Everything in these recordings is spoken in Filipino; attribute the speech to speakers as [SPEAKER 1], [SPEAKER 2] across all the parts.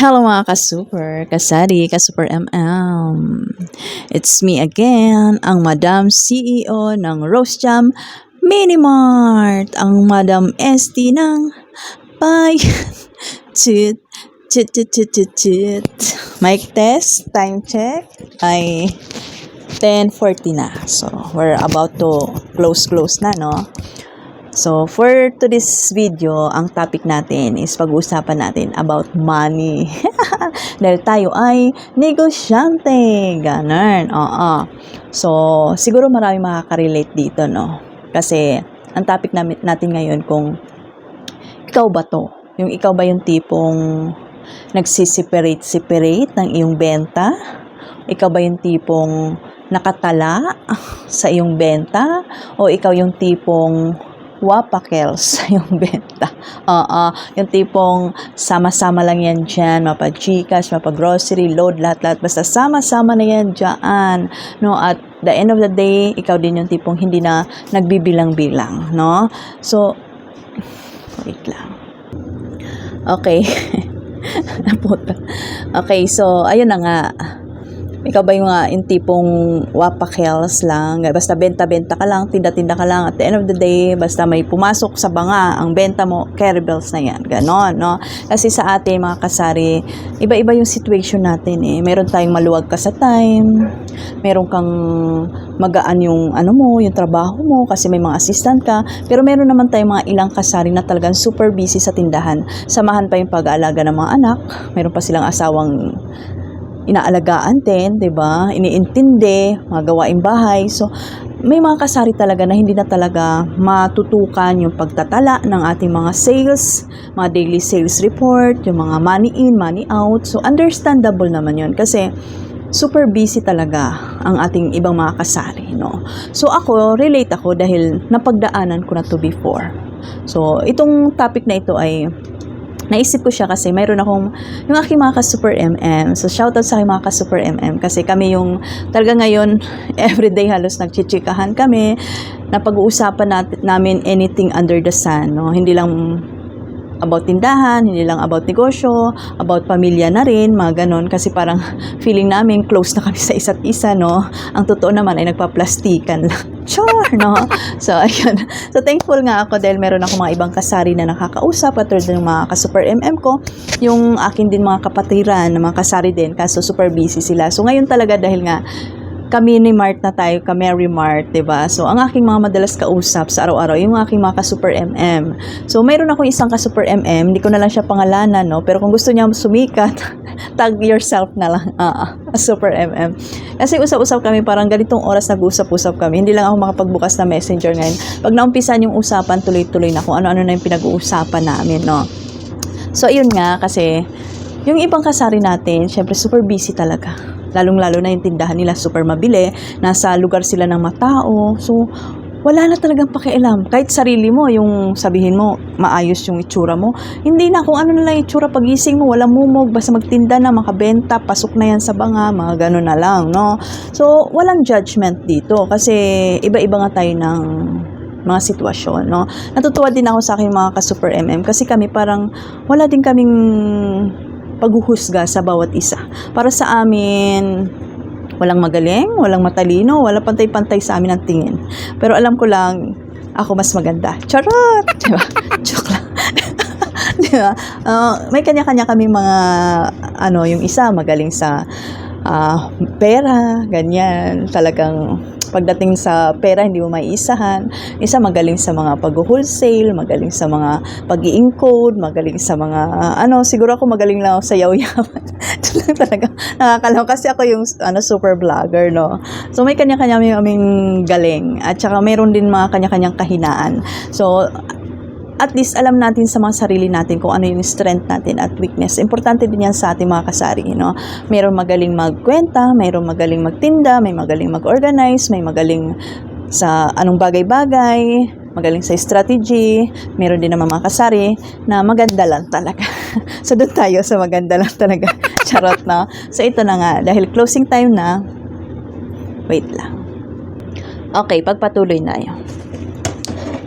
[SPEAKER 1] Hello mga ka-super, kasari, ka-super MM. It's me again, ang Madam CEO ng Rose Jam Mini Mart, ang Madam ST ng Bayan. Chit, chit, chit, chit, chit, chit. Mic test, time check, ay 10.40 na. So, we're about to close, close na, no? So, for today's video, ang topic natin is pag-uusapan natin about money. Dahil tayo ay negosyante. Ganun. Oo. So, siguro marami makaka-relate dito, no? Kasi, ang topic natin ngayon kung ikaw ba to? Yung ikaw ba yung tipong nagsisiperate-separate ng iyong benta? Ikaw ba yung tipong nakatala sa iyong benta? O ikaw yung tipong wapakels yung benta. Oo, yung tipong sama-sama lang yan dyan, mapa-gcash, mapa-grocery, load, lahat-lahat. Basta sama-sama na yan dyan. No? At the end of the day, ikaw din yung tipong hindi na nagbibilang-bilang. No? So, wait lang. Okay. Naputa. okay, so, ayun na nga. Ikaw ba yung, uh, yung tipong wapakels lang? Basta benta-benta ka lang, tinda-tinda ka lang. At the end of the day, basta may pumasok sa banga, ang benta mo, carry bells na yan. Ganon, no? Kasi sa atin, mga kasari, iba-iba yung situation natin eh. Meron tayong maluwag ka sa time, meron kang magaan yung ano mo, yung trabaho mo, kasi may mga assistant ka. Pero meron naman tayong mga ilang kasari na talagang super busy sa tindahan. Samahan pa yung pag-aalaga ng mga anak, meron pa silang asawang inaalagaan din, 'di ba? Iniintindi, mga gawaing bahay. So, may mga kasari talaga na hindi na talaga matutukan yung pagtatala ng ating mga sales, mga daily sales report, yung mga money in, money out. So, understandable naman yun kasi super busy talaga ang ating ibang mga kasari, no? So, ako, relate ako dahil napagdaanan ko na to before. So, itong topic na ito ay naisip ko siya kasi mayroon akong yung aking mga ka-super MM. So, shoutout sa aking mga ka-super MM kasi kami yung talaga ngayon, everyday halos nagchichikahan kami na pag-uusapan natin, namin anything under the sun. No? Hindi lang about tindahan, hindi lang about negosyo, about pamilya na rin, mga ganon. Kasi parang feeling namin close na kami sa isa't isa, no? Ang totoo naman ay nagpaplastikan lang. Sure, no? So, ayun. So, thankful nga ako dahil meron ako mga ibang kasari na nakakausap at ng mga ka-super MM ko. Yung akin din mga kapatiran na mga kasari din, kaso super busy sila. So, ngayon talaga dahil nga kami ni Mart na tayo, ka Mary Mart, ba? So ang aking mga madalas kausap sa araw-araw, yung aking mga ka-super MM. So mayroon ako isang ka-super MM, hindi ko na lang siya pangalanan, no? Pero kung gusto niya sumikat, tag yourself na lang, uh, super MM. Kasi usap-usap kami, parang ganitong oras nag-usap-usap kami. Hindi lang ako makapagbukas na messenger ngayon. Pag naumpisan yung usapan, tuloy-tuloy na kung ano-ano na yung pinag-uusapan namin, no? So ayun nga, kasi yung ibang kasari natin, syempre super busy talaga lalong-lalo na yung tindahan nila super mabili, nasa lugar sila ng matao. So, wala na talagang pakialam. Kahit sarili mo, yung sabihin mo, maayos yung itsura mo. Hindi na, kung ano na lang itsura pagising mo, wala mumog, basta magtinda na, makabenta, pasok na yan sa banga, mga gano'n na lang, no? So, walang judgment dito kasi iba-iba nga tayo ng mga sitwasyon, no? Natutuwa din ako sa aking mga ka-super MM kasi kami parang wala din kaming paghuhusga sa bawat isa. Para sa amin, walang magaling, walang matalino, walang pantay-pantay sa amin ang tingin. Pero alam ko lang, ako mas maganda. Charot! Diba? Joke lang. diba? Uh, may kanya-kanya kami mga, ano, yung isa magaling sa uh, pera, ganyan. Talagang pagdating sa pera, hindi mo maiisahan. Isa magaling sa mga pag-wholesale, magaling sa mga pag encode magaling sa mga, uh, ano, siguro ako magaling lang ako sa yaw-yawan. Lang talaga, nakakalaw. Kasi ako yung ano, super vlogger, no? So, may kanya-kanya kaming galing. At saka, mayroon din mga kanya-kanyang kahinaan. So, at least alam natin sa mga sarili natin kung ano yung strength natin at weakness. Importante din yan sa ating mga kasari, no? Mayroong magaling magkwenta, mayroong magaling magtinda, may magaling mag-organize, may magaling sa anong bagay-bagay, magaling sa strategy, meron din naman mga kasari na maganda lang talaga. so, doon tayo sa maganda lang talaga. Charot na. So, ito na nga. Dahil closing time na, wait lang. Okay, pagpatuloy na yun.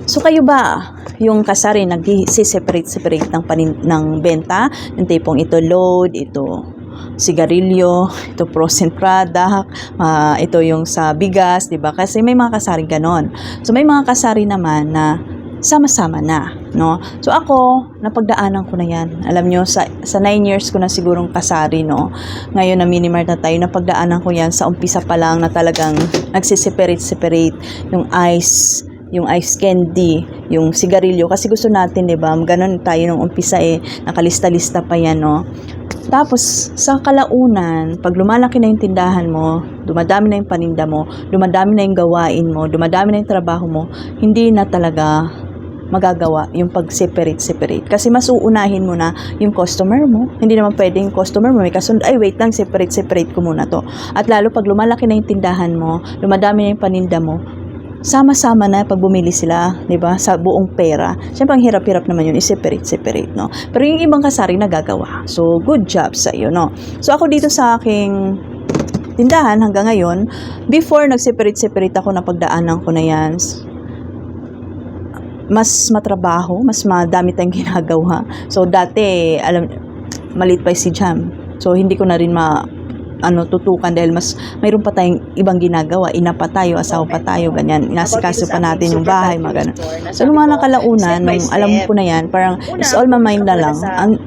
[SPEAKER 1] So, kayo ba, yung kasari nag-separate-separate ng, panin- ng benta. Yung tipong ito load, ito sigarilyo, ito frozen product, ah, ito yung sa bigas, 'di ba? Kasi may mga kasaring ganon. So may mga kasari naman na sama-sama na, no? So ako, napagdaanan ko na 'yan. Alam nyo, sa sa 9 years ko na sigurong kasari, no. Ngayon na minimart na tayo, napagdaanan ko 'yan sa umpisa pa lang na talagang nagse-separate-separate yung ice yung ice candy, yung sigarilyo kasi gusto natin, 'di ba? Ganon tayo nung umpisa eh, nakalista-lista pa 'yan, no. Tapos, sa kalaunan, pag lumalaki na yung tindahan mo, dumadami na yung paninda mo, dumadami na yung gawain mo, dumadami na yung trabaho mo, hindi na talaga magagawa yung pag-separate-separate. Kasi mas uunahin mo na yung customer mo. Hindi naman pwedeng customer mo may kasunod, ay wait lang, separate-separate ko muna to. At lalo pag lumalaki na yung tindahan mo, dumadami na yung paninda mo, sama-sama na pag bumili sila, 'di ba? Sa buong pera. Siyempre ang hirap-hirap naman 'yun, i-separate separate, no. Pero yung ibang kasari nagagawa. So good job sa iyo, no. So ako dito sa aking tindahan hanggang ngayon, before nag-separate separate ako na pagdaanan ko na 'yan, mas matrabaho, mas madami tayong ginagawa. So dati, alam malit pa si Jam. So hindi ko na rin ma ano tutukan dahil mas mayroon pa tayong ibang ginagawa, ina pa tayo, asawa pa tayo, ganyan. Inasikaso pa natin yung bahay, mga ganun. So, nung mga nakalaunan, nung alam ko na yan, parang it's all my mind na lang. Ang,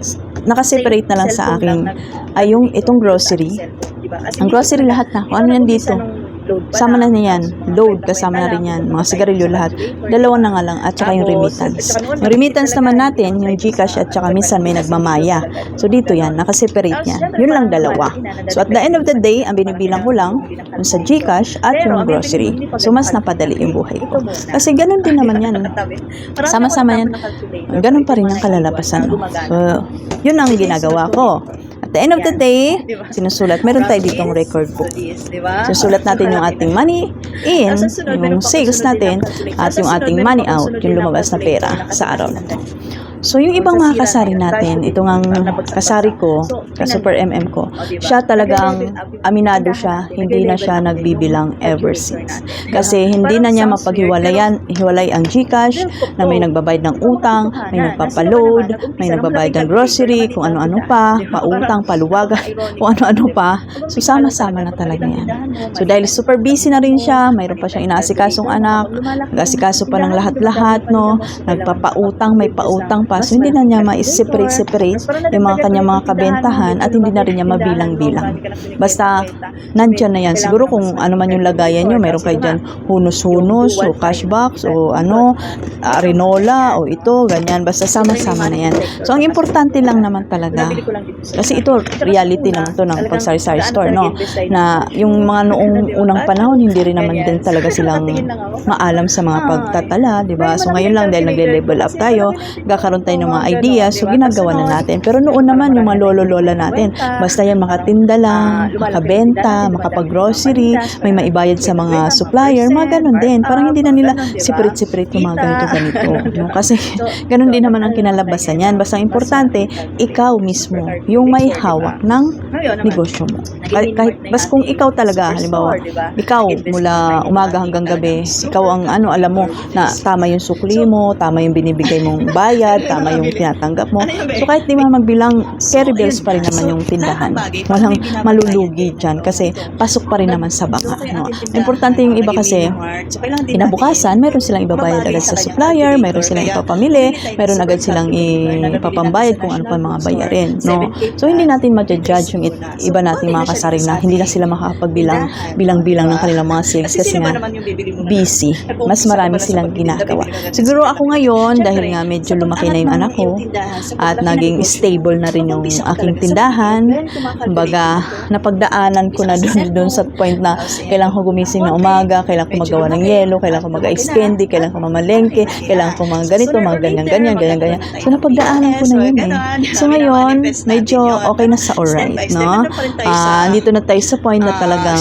[SPEAKER 1] nakaseparate na lang sa akin ay yung itong grocery. Ang grocery lahat na. Kung ano yan dito. Sama na niyan. Load, kasama na rin yan. Mga sigarilyo lahat. Dalawa na nga lang. At saka yung remittance. Yung remittance naman natin, yung Gcash at saka minsan may nagmamaya. So dito yan, nakaseparate yan. Yun lang dalawa. So at the end of the day, ang binibilang ko lang, yung sa Gcash at yung grocery. So mas napadali yung buhay ko. Kasi ganun din naman yan. Sama-sama yan. Ganun pa rin ang kalalabasan. no? So, yun ang ginagawa ko. At the end of the day, sinusulat. Meron tayo ditong record book. Sinusulat natin yung ating money in, yung sales natin, at yung ating money out, yung lumabas na pera sa araw na to. So, yung ibang mga kasari natin, ito ang kasari ko, sa Super MM ko, siya talagang aminado siya, hindi na siya nagbibilang ever since. Kasi hindi na niya mapaghiwalayan, hiwalay ang Gcash, na may nagbabayad ng utang, may nagpapaload, may nagbabayad ng grocery, kung ano-ano pa, pautang, paluwagan, kung ano-ano pa. So, sama-sama na talaga yan. So, dahil super busy na rin siya, mayroon pa siyang inaasikasong anak, nag-asikaso pa ng lahat-lahat, no, nagpapautang, may pautang pa. So, hindi na niya ma-separate-separate yung mga kanyang mga kabentahan at hindi na rin niya mabilang-bilang. Basta, nandyan na yan. Siguro kung ano man yung lagayan nyo, meron kayo dyan hunus-hunus o cash box o ano, ah, rinola o ito, ganyan. Basta sama-sama na yan. So, ang importante lang naman talaga, kasi ito, reality naman to ng pagsari-sari store, no? Na yung mga noong unang panahon, hindi rin naman din talaga silang maalam sa mga pagtatala, di ba? So, ngayon lang dahil nagle-level up tayo, gakaroon tayo ng mga ideas, so ginagawa na natin. Pero noon naman, yung mga lolo-lola natin, basta yan makatinda lang, makabenta, makapag-grocery, may maibayad sa mga supplier, mga ganun din. Parang hindi na nila separate-separate yung mga ganito-ganito. No? Kasi ganun din naman ang kinalabasan yan. Basta importante, ikaw mismo, yung may hawak ng negosyo mo. Kahit, kahit basta kung ikaw talaga, halimbawa, ikaw mula umaga hanggang gabi, ikaw ang ano, alam mo na tama yung sukli mo, tama yung binibigay mong bayad, tama yung tinatanggap mo. So kahit di mo magbilang, carry bills pa rin naman yung tindahan. Walang malulugi dyan kasi pasok pa rin naman sa baka. No? Importante yung iba kasi, kinabukasan, meron silang ibabayad agad sa supplier, meron silang ipapamili, meron agad silang ipapambayad kung ano pa mga bayarin. No? So hindi natin ma-judge yung iba nating mga kasari na hindi na sila makakapagbilang bilang-bilang ng kanilang mga sales kasi nga busy. Mas marami silang ginagawa. Siguro ako ngayon, dahil nga medyo lumaki na yung anak ko, at naging stable na rin yung aking tindahan. Kumbaga, napagdaanan ko na doon doon sa point na kailangan ko gumising na umaga, kailangan ko magawa ng yelo, kailangan ko mag-ice candy, kailangan ko mamalengke, kailangan ko mga ganito, mga ganyan, ganyan, ganyan, ganyan. So, napagdaanan ko na yun eh. So, ngayon, medyo okay na sa alright, no? Ah, dito na tayo sa point na talagang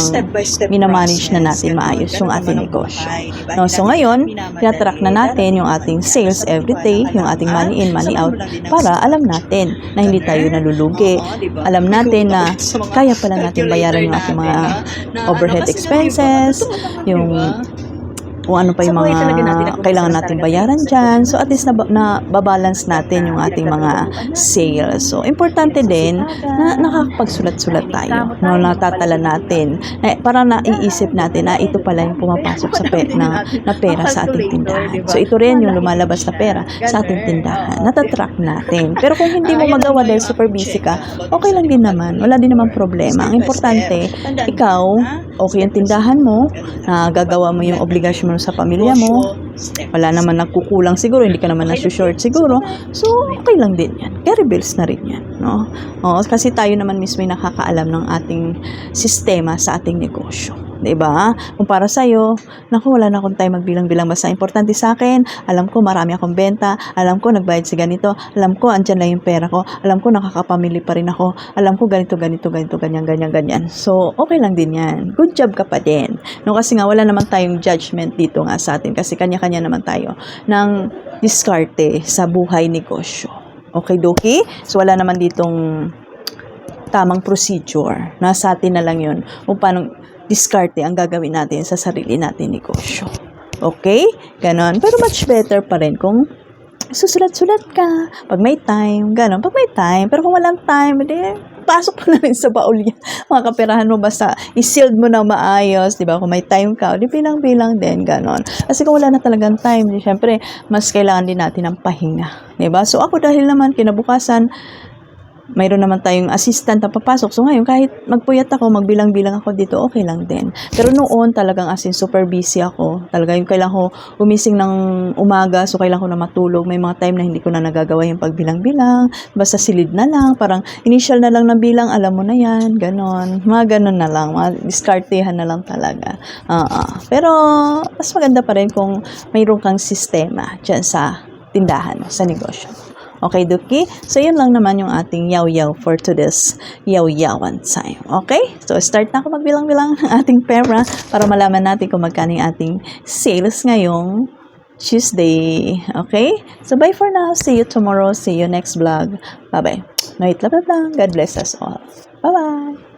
[SPEAKER 1] minamanage na natin maayos yung ating negosyo. No, so ngayon, tinatrack na natin yung ating sales every day, yung ating money in, money out, para alam natin na hindi tayo nalulugi. Alam natin na kaya pala natin bayaran yung ating mga overhead expenses, yung kung ano pa yung mga kailangan natin bayaran dyan. So, at least na, na babalance natin yung ating mga sales. So, importante din na nakakapagsulat-sulat tayo. No, natatala natin. Na, para naiisip natin na ito pala yung pumapasok sa pe, na, na pera sa ating tindahan. So, ito rin yung lumalabas na pera sa ating tindahan. Natatrack natin. Pero kung hindi mo magawa dahil super busy ka, okay lang din naman. Wala din naman problema. Ang importante, ikaw, okay yung tindahan mo, na gagawa mo yung obligasyon mo sa pamilya mo, wala naman nagkukulang siguro, hindi ka naman nasushort siguro, so okay lang din yan. Carry bills na rin yan. No? Oo, kasi tayo naman mismo yung nakakaalam ng ating sistema sa ating negosyo. 'Di ba? Kung para sa iyo, naku wala na akong time magbilang-bilang basta importante sa akin, alam ko marami akong benta, alam ko nagbayad si ganito, alam ko andyan lang yung pera ko, alam ko nakakapamili pa rin ako, alam ko ganito ganito ganito ganyan ganyan ganyan. So, okay lang din 'yan. Good job ka pa din. No kasi nga wala naman tayong judgment dito nga sa atin kasi kanya-kanya naman tayo ng diskarte sa buhay negosyo. Okay, Doki? So, wala naman ditong tamang procedure. Nasa atin na lang yun kung paano diskarte ang gagawin natin sa sarili natin negosyo. Okay? Ganon. Pero much better pa rin kung susulat-sulat ka. Pag may time, ganon. Pag may time. Pero kung walang time, edi, pasok mo na rin sa baul yan. Mga kaperahan mo, basta i-sealed mo na maayos, di ba? Kung may time ka, di bilang-bilang din, ganon. Kasi kung wala na talagang time, di, syempre, mas kailangan din natin ng pahinga. Di ba? So, ako dahil naman, kinabukasan, mayroon naman tayong assistant na papasok. So ngayon, kahit magpuyat ako, magbilang-bilang ako dito, okay lang din. Pero noon, talagang as in super busy ako. Talaga yung kailangan ko umising ng umaga, so kailangan ko na matulog. May mga time na hindi ko na nagagawa yung pagbilang-bilang. Basta silid na lang, parang initial na lang ng bilang, alam mo na yan, ganon. Mga ganon na lang, mga diskartehan na lang talaga. Oo. Pero, mas maganda pa rin kung mayroon kang sistema dyan sa tindahan, sa negosyo. Okay, Duki? So, yun lang naman yung ating yaw-yaw for today's yaw-yawan time. Okay? So, start na ako magbilang-bilang ng ating pera para malaman natin kung magkano yung ating sales ngayong Tuesday. Okay? So, bye for now. See you tomorrow. See you next vlog. Bye-bye. Night love lang. God bless us all. Bye-bye.